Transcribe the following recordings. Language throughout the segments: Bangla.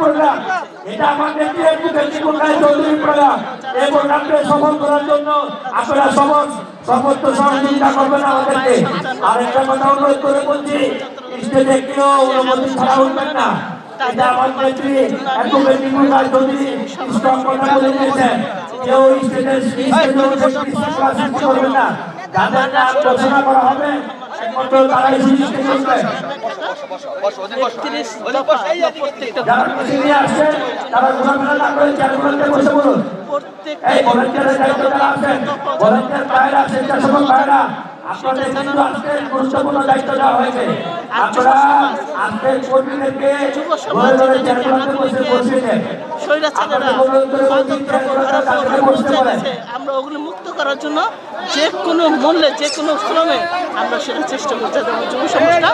প্রোগ্রাম এটা আমাদের নেতৃত্বের জীবনকায় চৌধুরী প্রোগ্রাম এই প্রোগ্রামকে সফল করার জন্য আপনারা সমস্ত সমস্ত সহযোগিতা করবেন আমাদেরকে। আর একটা কথা অনুরোধ করে বলছি, স্টেজে কেউ অনুমতি ছাড়া উঠবেন না। এটা আমার নেত্রী অ্যাডভোকেট জীবনকায় চৌধুরী স্ট্রং কথা বলে দিয়েছেন, কেউ স্টেজে স্টেজে করবেন না। যাদের নাম করা হবে। এই ভলেন্টিয়ারের দায়িত্ব যারা আছেন ভলেন্টিয়ার ভাইরা স্বেচ্ছাসেবক ভাইরা আপনাদের কিন্তু আজকে গুরুত্বপূর্ণ দায়িত্ব দেওয়া হয়েছে। আপনারা আজকের কর্মীদেরকে ঘরে ঘরে বসে বসিয়ে দেন আমরা ওগুলো মুক্ত করার জন্য যে কোনো মূল্যে যে কোনো শ্রমে আমরা সেটা চেষ্টা করছি। যাতে আমার যুব সমাজটা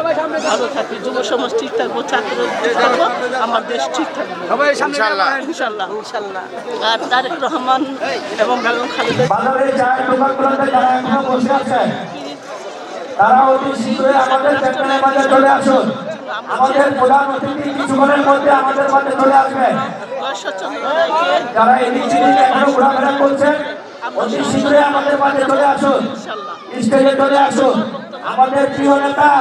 ভালো থাকি। যুব সমাজ ঠিক থাকব ছাত্র থাকব আমার দেশ ঠিক থাকবে। ইনশাল্লাহ। ইনশাল্লাহ আর তারেক রহমান এবং বেগম খালেদা তারা অতি শীঘ্রই আমাদের মাঝে চলে আসুন। আমাদের প্রধান অতিথি কিছুক্ষণের মধ্যে আমাদের মাঝে চলে আসবে যারা এদিক সেদিক এখনও ঘোরাফেরা করছেন অতি শীঘ্রই আমাদের মাঝে চলে আসুন। স্টেজে চলে আসুন। আমাদের প্রিয় নেতা